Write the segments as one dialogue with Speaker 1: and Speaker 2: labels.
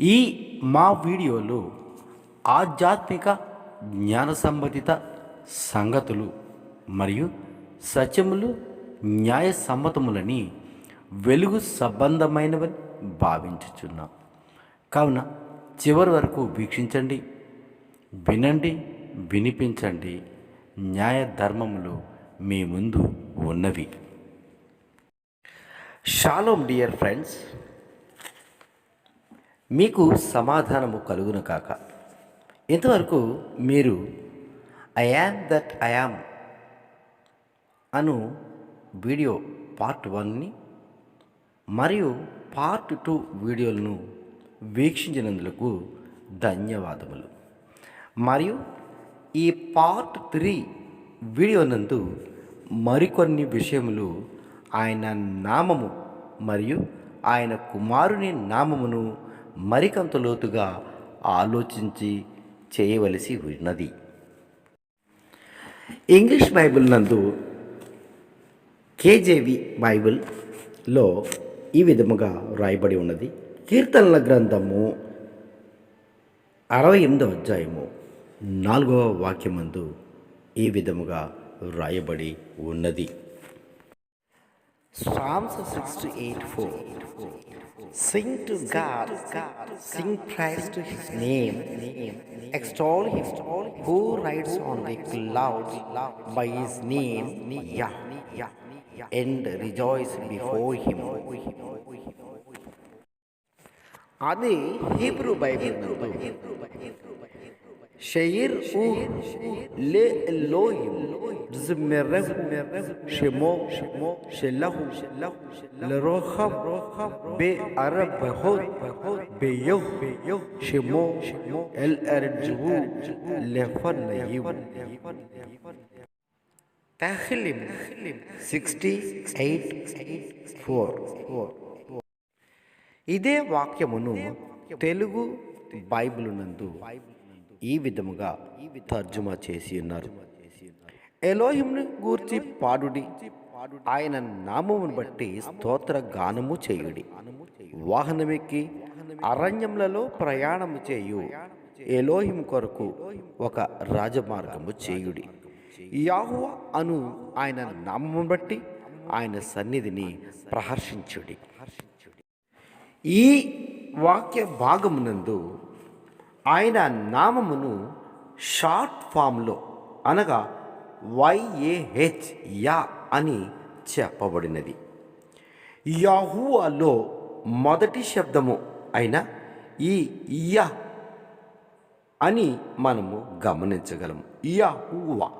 Speaker 1: ఈ మా వీడియోలో ఆధ్యాత్మిక జ్ఞాన సంబంధిత సంగతులు మరియు సత్యములు న్యాయ సమ్మతములని వెలుగు సంబంధమైనవని భావించుచున్నాం. కావున చివరి వరకు వీక్షించండి వినండి వినిపించండి. న్యాయ ధర్మములు మీ ముందు ఉన్నవి. షాలోమ్ డియర్ ఫ్రెండ్స్ మీకు సమాధానము కలుగును కాక. ఇంతవరకు మీరు I am that I am Anu video part వన్ని మరియు పార్ట్ టూ వీడియోలను వీక్షించినందుకు ధన్యవాదములు. మరియు ఈ పార్ట్ త్రీ వీడియో నందు మరికొన్ని విషయములు ఆయన నామము మరియు ఆయన కుమారుని నామమును మరికంత లోతుగా ఆలోచించి చేయవలసి ఉన్నది. ఇంగ్లీష్ బైబిల్ నందు కేజేవి బైబిల్లో ఈ విధముగా రాయబడి ఉన్నది. కీర్తనల గ్రంథము అరవై ఎనిమిదవ అధ్యాయము నాలుగవ వాక్యమందు ఈ విధముగా రాయబడి ఉన్నది. Psalms 684 Sing to God, sing praise to His name, extol Him. Who rides on the clouds by His name, Yah, and rejoice before Him. അത് Hebrew Bible నందు షెయిర్ ఉ లే ఎలోహిం జిమ్మెరహు షెమో షెలహు లరోహం బే Arab బహోద్ బేయహ్ షెమో L అర్జుహు లెఫన్ నయీవ్ తహ్లిం sixty eight four ఇదే వాక్యమును Telugu Bible నందు ఈ విధముగా తర్జుమా చేసి ఉన్నారు. ఎలోహింను గూర్చి పాడుడి. ఆయన నామమును బట్టి స్తోత్ర గానము చేయుడి. వాహనమెక్కి అరణ్యములలో ప్రయాణము చేయు. ఎలోహిం కొరకు ఒక రాజమార్గము చేయుడి. యాహువ అను ఆయన నామమును బట్టి ఆయన సన్నిధిని ప్రహర్షించుడి. ఈ వాక్య భాగమునందు ఆయన నామమును షార్ట్ ఫామ్లో అనగా వైఏహెచ్ యా అని చెప్పబడినది. యాహువాలో మొదటి శబ్దము అయిన ఈ యా అని మనము గమనించగలము. యహూవా.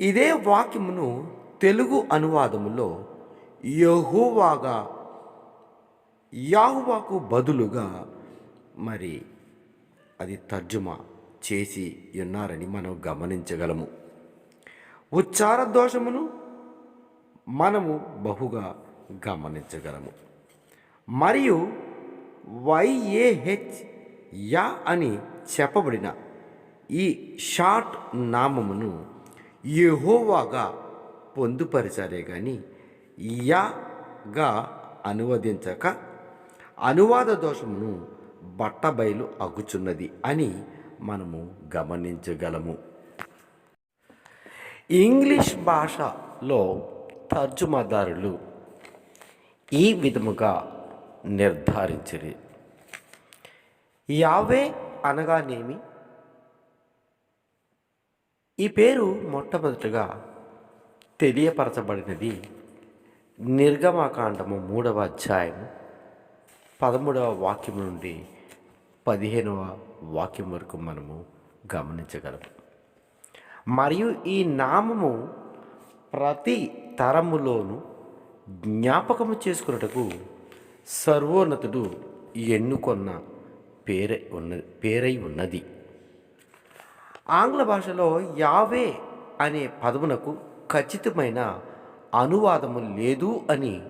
Speaker 1: ఇదే వాక్యమును తెలుగు అనువాదములో యహూవాగా యాహువాకు బదులుగా మరి అది తర్జుమా చేసి ఉన్నారని మనం గమనించగలము. ఉచ్చార దోషమును మనము బహుగా గమనించగలము. మరియు వైఏహెచ్ యా అని చెప్పబడిన ఈ షార్ట్ నామమును యహోవాగా పొందుపరిచారే కానీ యాగా అనువదించక అనువాద దోషమును బట్టబయలు అగుచున్నది అని మనము గమనించగలము. ఇంగ్లీష్ భాషలో తర్జుమాదారులు ఈ విధముగా నిర్ధారించరు. యావే అనగానేమి? ఈ పేరు మొట్టమొదటిగా తెలియపరచబడినది నిర్గమాకాండము మూడవ అధ్యాయము పదమూడవ వాక్యం నుండి పదిహేనవ వాక్యం వరకు మనము గమనించగలము మరియు ఈ నామము ప్రతి తరములోనూ జ్ఞాపకము చేసుకున్నటకు సర్వోన్నతుడు ఎన్నుకొన్న పేరై ఉన్న పేరై ఉన్నది. ఆంగ్ల భాషలో యావే అనే పదమునకు ఖచ్చితమైన అనువాదము లేదు అని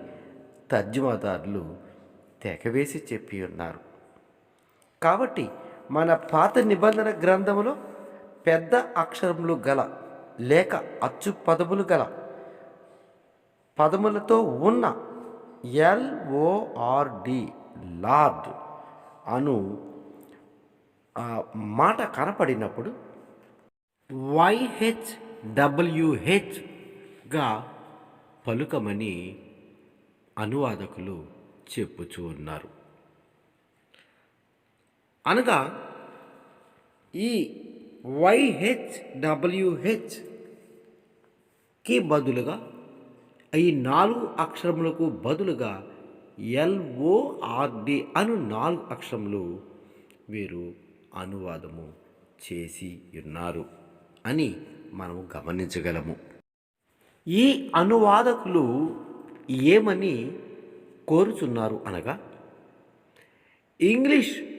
Speaker 1: తర్జుమాదారులు తెగవేసి చెప్పి ఉన్నారు. కాబట్టి మన పాత నిబంధన గ్రంథములో పెద్ద అక్షరములు గల లేక అచ్చు పదములు గల పదములతో ఉన్న ఎల్ఓఆర్డి లార్డ్ అను మాట కనపడినప్పుడు వైహెచ్డబ్ల్యూహెచ్గా పలుకమని అనువాదకులు చెప్పుచూ ఉన్నారు. అనగా ఈ వైహెచ్డబ్ల్యూహెచ్కి బదులుగా ఈ నాలుగు అక్షరములకు బదులుగా ఎల్ఓఆర్డి అను నాలుగు అక్షరములు వీరు అనువాదము చేసి ఉన్నారు అని మనము గమనించగలము. ఈ అనువాదకులు ఏమని కోరుచున్నారు అనగా ఇంగ్లీష్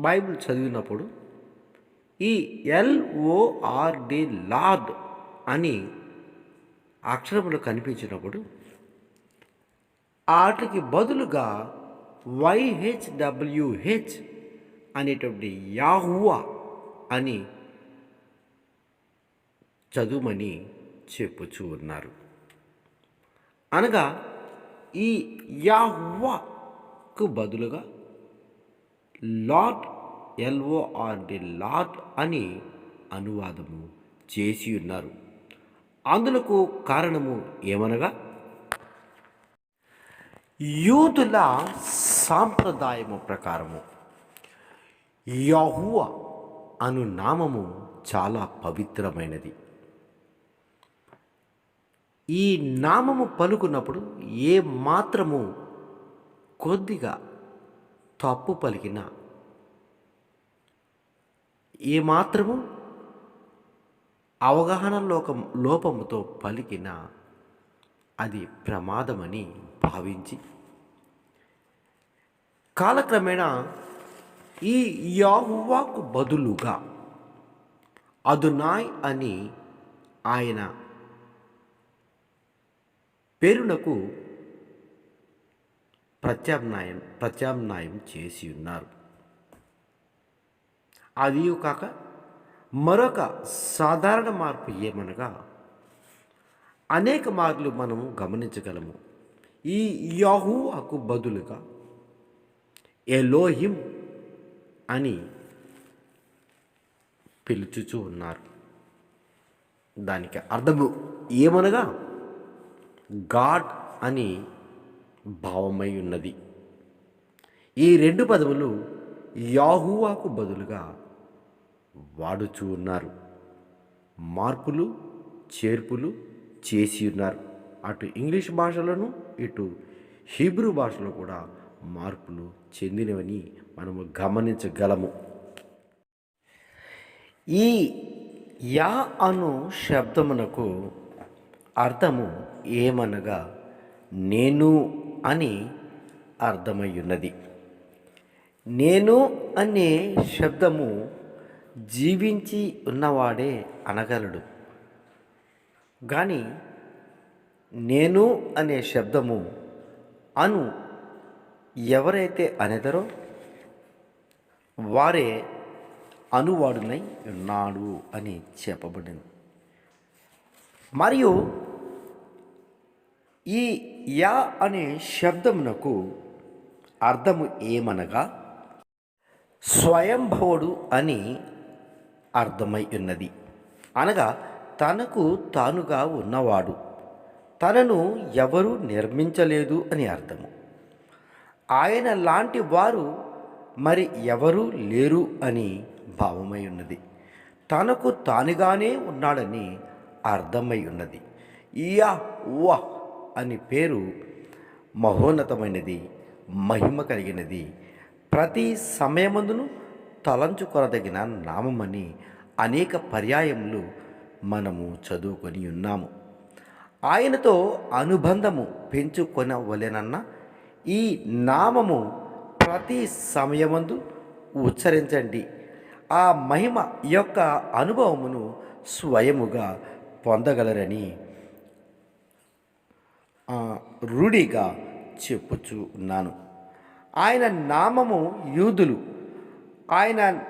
Speaker 1: బైబిల్ చదివినప్పుడు ఈ ఎల్ఓఆర్డి లార్డ్ అని అక్షరములు కనిపించినప్పుడు వాటికి బదులుగా వైహెచ్డబ్ల్యూహెచ్ అనేటువంటి యాహువా అని చదువుమని చెప్పుచూ ఉన్నారు. అనగా ఈ యాహువాకు బదులుగా లార్డ్ ఎల్ఓఆర్డి లాట్ అని అనువాదము చేసి ఉన్నారు. అందులకు కారణము ఏమనగా? యూదుల సాంప్రదాయము ప్రకారము. యహువ అను నామము చాలా పవిత్రమైనది. ఈ నామము పలుకున్నప్పుడు ఏ మాత్రము కొద్దిగా తప్పు పలికినా ఏ మాత్రము అవగాహన లోకం లోపముతో పలికిన అది ప్రమాదమని భావించి కాలక్రమేణా ఈ యాహువాకు బదులుగా అదునాయ్ అని ఆయన పేరునకు ప్రత్యామ్నాయం ప్రత్యామ్నాయం చేసి ఉన్నారు. అది కాక మరొక సాధారణ మార్పు ఏమనగా అనేక మార్లు మనము గమనించగలము. ఈ యహూవాకు బదులుగా ఎలోహిం అని పిలుచుచూ ఉన్నారు. దానికి అర్థము ఏమనగా గాడ్ అని భావమై ఉన్నది. ఈ రెండు పదవులు యాహువాకు బదులుగా వాడుచూ ఉన్నారు. మార్పులు చేర్పులు చేసి ఉన్నారు. అటు ఇంగ్లీష్ భాషలోను ఇటు హీబ్రూ భాషలో కూడా మార్పులు చెందినవని మనము గమనించగలము. ఈ యా అను శబ్దమునకు అర్థము ఏమనగా నేను అని అర్థమయ్యున్నది. నేను అనే శబ్దము జీవించి ఉన్నవాడే అనగలడు. కానీ నేను అనే శబ్దము అను ఎవరైతే అనెదరో వారే అనువాడునై ఉన్నాడు అని చెప్పబడింది. మరియు ఈ యా అనే శబ్దమునకు అర్థము ఏమనగా? స్వయంభవుడు అని అర్థమై ఉన్నది. అనగా తనకు తానుగా ఉన్నవాడు. తనను ఎవరు నిర్మించలేదు అని అర్థము. ఆయన లాంటి వారు మరి ఎవరూ లేరు అని భావమై ఉన్నది. తనకు తానుగానే ఉన్నాడని అర్థమై ఉన్నది. ఇయా వా అని పేరు మహోన్నతమైనది మహిమ కలిగినది. ప్రతి సమయమందును తలంచుకొనదగిన నామమని అనేక పర్యాయములు మనము చదువుకొని ఉన్నాము. ఆయనతో అనుబంధము పెంచుకొనవలెనన్న ఈ నామము ప్రతి సమయమందు ఉచ్చరించండి. ఆ మహిమ యొక్క అనుభవమును స్వయముగా పొందగలరని రూఢిగా చెప్పుచు ఉన్నాను ఆయన నామము యూదులు. ఆయన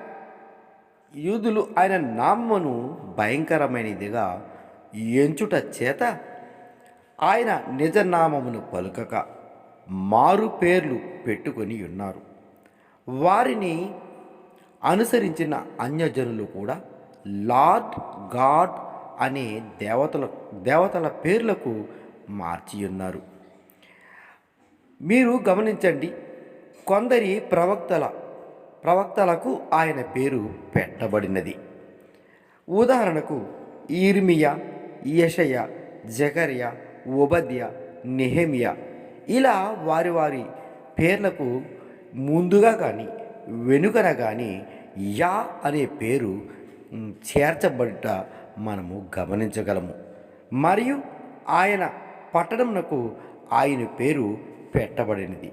Speaker 1: యూదులు ఆయన నామమును భయంకరమైనదిగా ఎంచుట చేత ఆయన నిజనామమును పలుకక మారు పేర్లు పెట్టుకొని ఉన్నారు. వారిని అనుసరించిన అన్యజనులు కూడా లార్డ్ గాడ్ అనే దేవతల దేవతల పేర్లకు మార్చి ఉన్నారు మీరు గమనించండి కొందరి ప్రవక్తల ప్రవక్తలకు ఆయన పేరు పెట్టబడినది. ఉదాహరణకు ఈర్మియా యషయ జకర్య ఉబద్య నెహమియా ఇలా వారి వారి పేర్లకు ముందుగా కానీ వెనుకన కానీ యా అనే పేరు చేర్చబడ్డ మనము గమనించగలము. మరియు ఆయన పట్టణంనకు ఆయన పేరు పెట్టబడినది.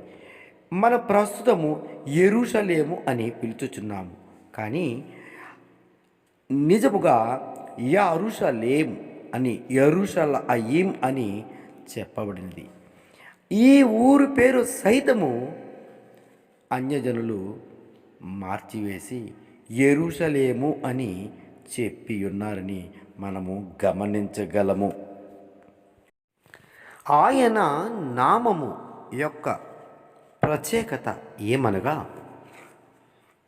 Speaker 1: మన ప్రస్తుతము ఎరుషలేము అని పిలుచుచున్నాము. కానీ నిజముగా యరుషలేం అని ఎరుషల అయీం అని చెప్పబడినది. ఈ ఊరు పేరు సైతము అన్యజనులు మార్చివేసి ఎరుషలేము అని చెప్పి ఉన్నారని మనము గమనించగలము. ఆయన నామము యొక్క ప్రత్యేకత ఏమనగా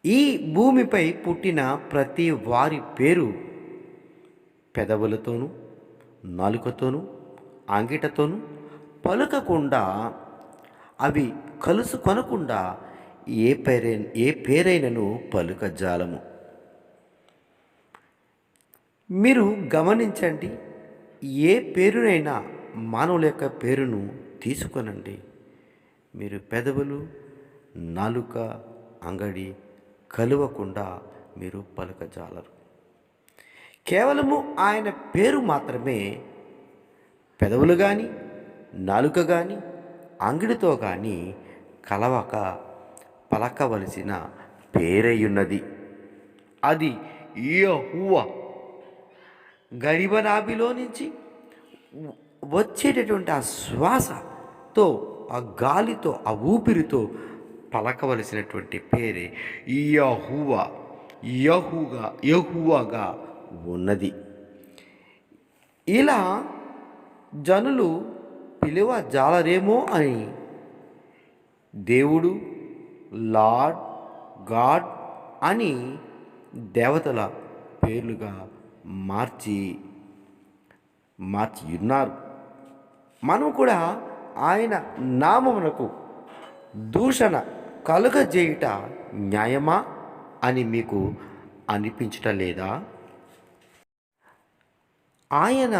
Speaker 1: ఈ భూమిపై పుట్టిన ప్రతి వారి పేరు పెదవులతోనూ నాలుకతోనూ అంగిటతోనూ పలుకకుండా అవి కలుసుకొనకుండా ఏ పేరై ఏ పేరైనను పలుకజాలము మీరు గమనించండి ఏ పేరునైనా మానవుల యొక్క పేరును తీసుకొనండి. మీరు పెదవులు నాలుక అంగడి కలువకుండా మీరు పలకజాలరు. కేవలము ఆయన పేరు మాత్రమే పెదవులు కానీ నాలుక కానీ అంగిడితో కానీ కలవక పలకవలసిన పేరయ్యున్నది అది యెహోవ. గరిబనాభిలో నుంచి వచ్చేటటువంటి ఆ శ్వాసతో ఆ గాలితో ఆ ఊపిరితో పలకవలసినటువంటి పేరే యహువ. యహుగా యహువగా ఉన్నది. ఇలా జనులు పిలువ జాలరేమో అని దేవుడు లార్డ్ గాడ్ అని దేవతల పేర్లుగా మార్చి మార్చి ఉన్నారు మనం కూడా ఆయన నామమునకు దూషణ కలుగజేయుట న్యాయమా అని మీకు అనిపించటం లేదా? ఆయన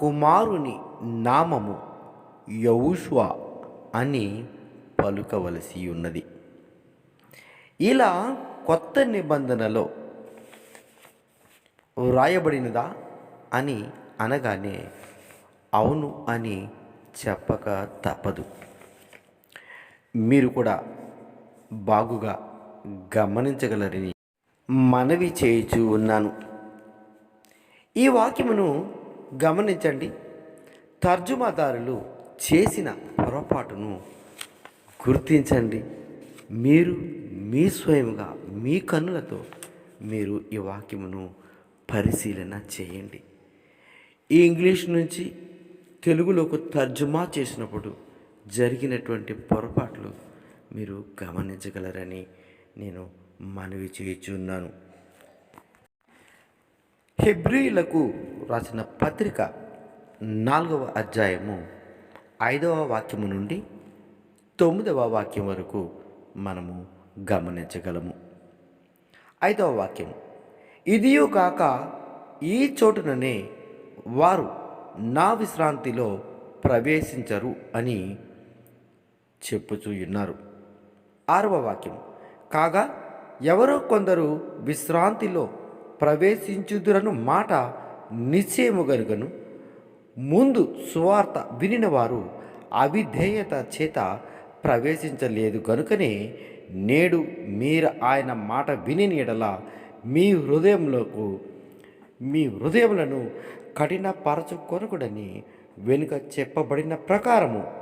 Speaker 1: కుమారుని నామము యౌష్వ అని పలుకవలసి ఉన్నది. ఇలా కొత్త నిబంధనలో వ్రాయబడినదా అని అనగానే అవును అని చెప్పక తప్పదు. మీరు కూడా బాగుగా గమనించగలరని మనవి చేయుచూ ఉన్నాను. ఈ వాక్యమును గమనించండి. తర్జుమాదారులు చేసిన పొరపాటును గుర్తించండి. మీరు మీ స్వయంగా మీ కన్నులతో మీరు ఈ వాక్యమును పరిశీలన చేయండి. ఈ ఇంగ్లీష్ నుంచి తెలుగులోకి తర్జుమా చేసినప్పుడు జరిగినటువంటి పొరపాట్లు మీరు గమనించగలరని నేను మనవి చేయుచున్నాను. హెబ్రిలకు రాసిన పత్రిక నాలుగవ అధ్యాయము ఐదవ వాక్యము నుండి తొమ్మిదవ వాక్యం వరకు మనము గమనించగలము. ఐదవ వాక్యం ఇదియు కాక ఈ చోటుననే వారు నా విశ్రాంతిలో ప్రవేశించరు అని చెప్పుచూయున్నారు ఆరవ వాక్యం. కాగా ఎవరో కొందరు విశ్రాంతిలో ప్రవేశించుదురను మాట నిశ్చయము గనుగను. ముందు సువార్త వినినవారు అవిధేయత చేత ప్రవేశించలేదు కనుకనే నేడు మీరు ఆయన మాట విని నీడల మీ హృదయంలోకు మీ హృదయములను కఠినపరచు పరచుకొనకుడని వెనుక చెప్పబడిన ప్రకారము.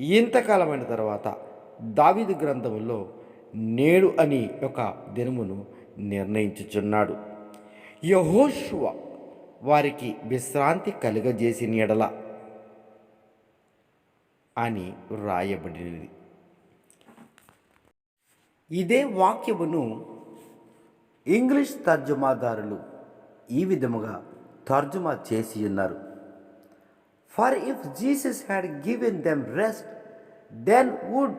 Speaker 1: ఇంతకాలమైన తర్వాత దావిదు గ్రంథములో నేడు అని ఒక దినమును నిర్ణయించుచున్నాడు. యహోషువ వారికి విశ్రాంతి కలుగజేసిన ఎడల అని వ్రాయబడినది ఇదే వాక్యమును
Speaker 2: ఇంగ్లీష్ తర్జుమాదారులు ఈ విధముగా తర్జుమా చేసి ఉన్నారు. For if Jesus had given them rest then would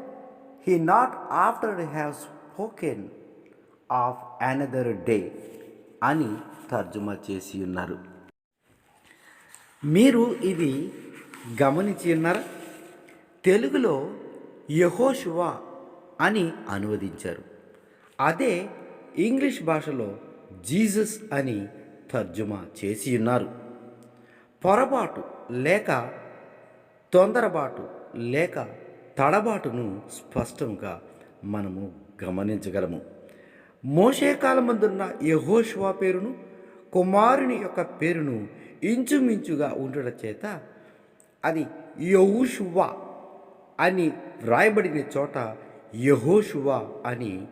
Speaker 2: he not after have spoken of another day అని తర్జుమా చేసి ఉన్నారు.
Speaker 1: మీరు ఇది గమనించి ఉన్నారా? తెలుగులో యహోషువా అని అనువదించారు. అదే ఇంగ్లీష్ భాషలో జీసస్ అని తర్జుమా చేసి ఉన్నారు పొరపాటు లేక తొందరబాటు లేక తడబాటును స్పష్టంగా మనము గమనించగలము. మోషే కాలమందున్న యహోషువా పేరును కుమారుని యొక్క పేరును ఇంచుమించుగా ఉండడం చేత అది యహూషువా అని వ్రాయబడిన చోట యహోషువా అని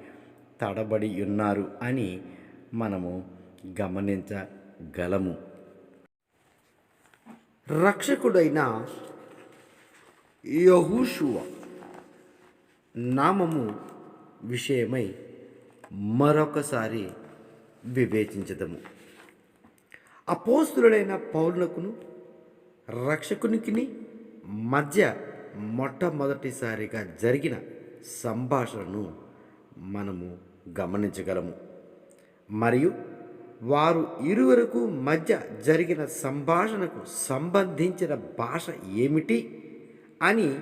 Speaker 1: తడబడి ఉన్నారు అని మనము గమనించగలము. రక్షకుడైన యహూషువ నామము విషయమై మరొకసారి వివేచించదము. అపోస్తులైన పౌరులకును రక్షకునికి మధ్య మొట్టమొదటిసారిగా జరిగిన సంభాషణను మనము గమనించగలము. మరియు వారు ఇరువురకు మధ్య జరిగిన సంభాషణకు సంబంధించిన భాష ఏమిటి అని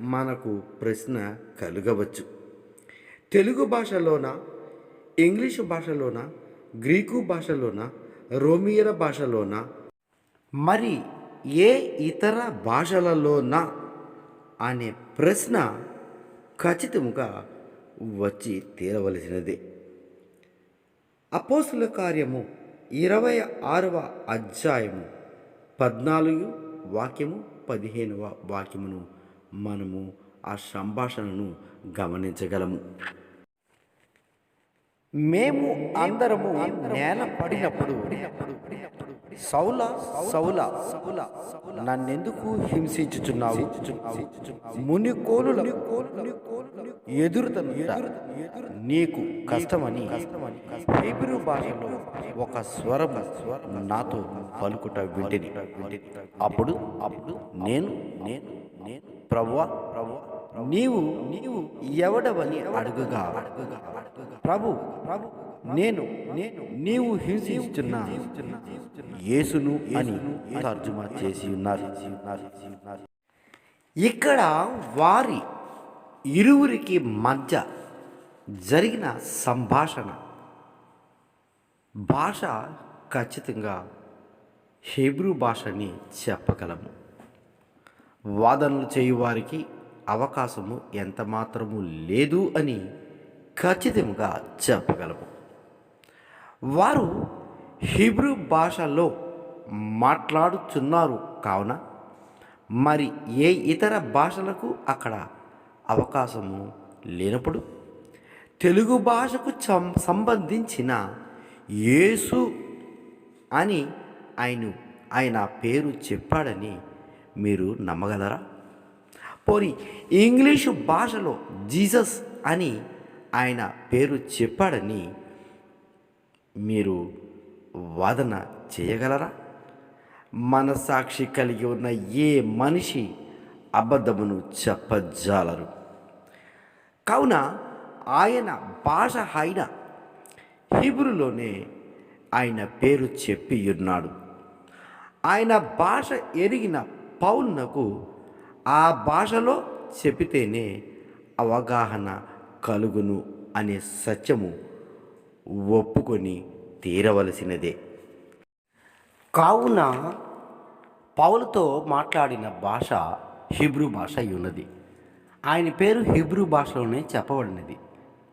Speaker 1: మనకు ప్రశ్న కలుగవచ్చు. తెలుగు భాషలోన ఇంగ్లీషు భాషలోన గ్రీకు భాషలోన రోమియల భాషలోన? మరి ఏ ఇతర భాషలలోన అనే ప్రశ్న ఖచ్చితంగా వచ్చి తీరవలసినదే. అపోసుల కార్యము ఇరవై ఆరవ అధ్యాయము పద్నాలుగు వాక్యము పదిహేనవ వాక్యమును మనము ఆ సంభాషణను గమనించగలము. మేము అందరము నేల పడినప్పుడు సౌల సౌల నన్నెందుకు హింసించుచున్నావు? మునికోలు ఎదురుతను నీకు కష్టమని హీబ్రూ భాషలో ఒక స్వరం నాతో పలుకుట వింటిని. అప్పుడు అప్పుడు నేను నేను నేను ప్రభువా ప్రభు నీవు నీవు ఎవడవని అడుగుగా ప్రభు ప్రభు నేను నేను నీవు హింసిస్తున్న యేసును అని తర్జుమా చేసి ఉన్నారు. ఇక్కడ వారి ఇరువురికి మధ్య జరిగిన సంభాషణ భాష ఖచ్చితంగా హెబ్రూ భాషని చెప్పగలము. వాదనలు చేయువారికి అవకాశము ఎంత మాత్రము లేదు అని ఖచ్చితంగా చెప్పగలము. వారు హిబ్రూ భాషలో మాట్లాడుతున్నారు కావున మరి ఏ ఇతర భాషలకు అక్కడ అవకాశము లేనప్పుడు తెలుగు భాషకు సం- సంబంధించిన యేసు అని ఆయన ఆయన పేరు చెప్పాడని మీరు నమ్మగలరా? పోనీ ఇంగ్లీషు భాషలో జీసస్ అని ఆయన పేరు చెప్పాడని మీరు వాదన చేయగలరా? మనసాక్షి కలిగి ఉన్న ఏ మనిషి అబద్ధమును చెప్పజాలరు? కావున ఆయన భాష అయిన హిబ్రులోనే ఆయన పేరు చెప్పి ఉన్నాడు. ఆయన భాష ఎరిగిన పౌలునకు ఆ భాషలో చెబితేనే అవగాహన కలుగును అనే సత్యము ఒప్పుకొని తీరవలసినదే. కావున పౌలతో మాట్లాడిన భాష హిబ్రూ భాష అయి ఉన్నది. ఆయన పేరు హిబ్రూ భాషలోనే చెప్పబడినది.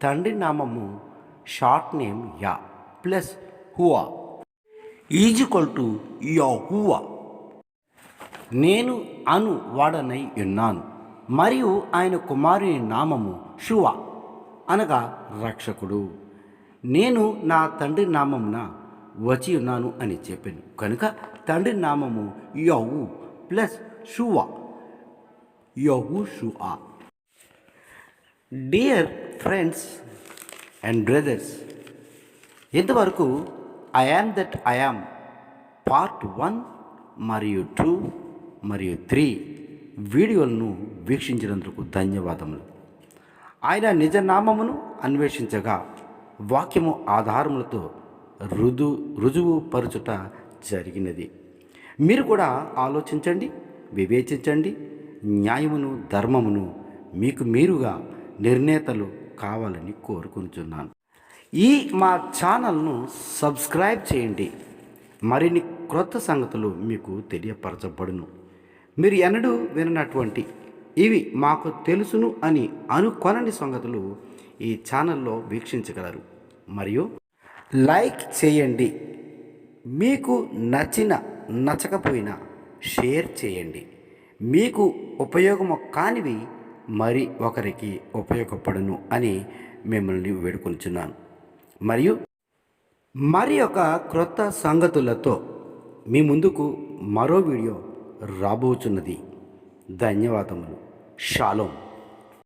Speaker 1: తండ్రి నామము short name Yah plus Hua. Equal to Yahua నేను అను వాడనై ఉన్నాను. మరియు ఆయన కుమారుని నామము షువా అనగా రక్షకుడు. నేను నా తండ్రి నామమున వచ్చి ఉన్నాను అని చెప్పాను. కనుక తండ్రి నామము Yahu plus Shua. Yahushua dear friends
Speaker 2: and brothers ఇంతవరకు I am that I am part one మరియు టూ మరియు త్రీ వీడియోలను వీక్షించినందుకు ధన్యవాదములు. ఆయన నిజ నామమును అన్వేషించగా వాక్యము ఆధారములతో రుజు రుజువు పరుచుట జరిగినది. మీరు కూడా ఆలోచించండి వివేచించండి. న్యాయమును ధర్మమును మీకు మీరుగా నిర్ణేతలు కావాలని కోరుకుంటున్నాను. ఈ మా ఛానల్ను సబ్స్క్రైబ్ చేయండి. మరిన్ని క్రొత్త సంగతులు మీకు తెలియపరచబడును. మీరు ఎన్నడూ విననటువంటి ఇవి మాకు తెలుసును అని అనుకొనని సంగతులు ఈ ఛానల్లో వీక్షించగలరు. మరియు లైక్ చేయండి. మీకు నచ్చిన నచ్చకపోయినా షేర్ చేయండి. మీకు ఉపయోగము కానివి మరి ఒకరికి ఉపయోగపడును అని మిమ్మల్ని వేడుకొంచున్నాను. మరియు మరి ఒక క్రొత్త సంగతులతో మీ ముందుకు మరో వీడియో రాబోచున్నది. ధన్యవాదములు. షాలోం.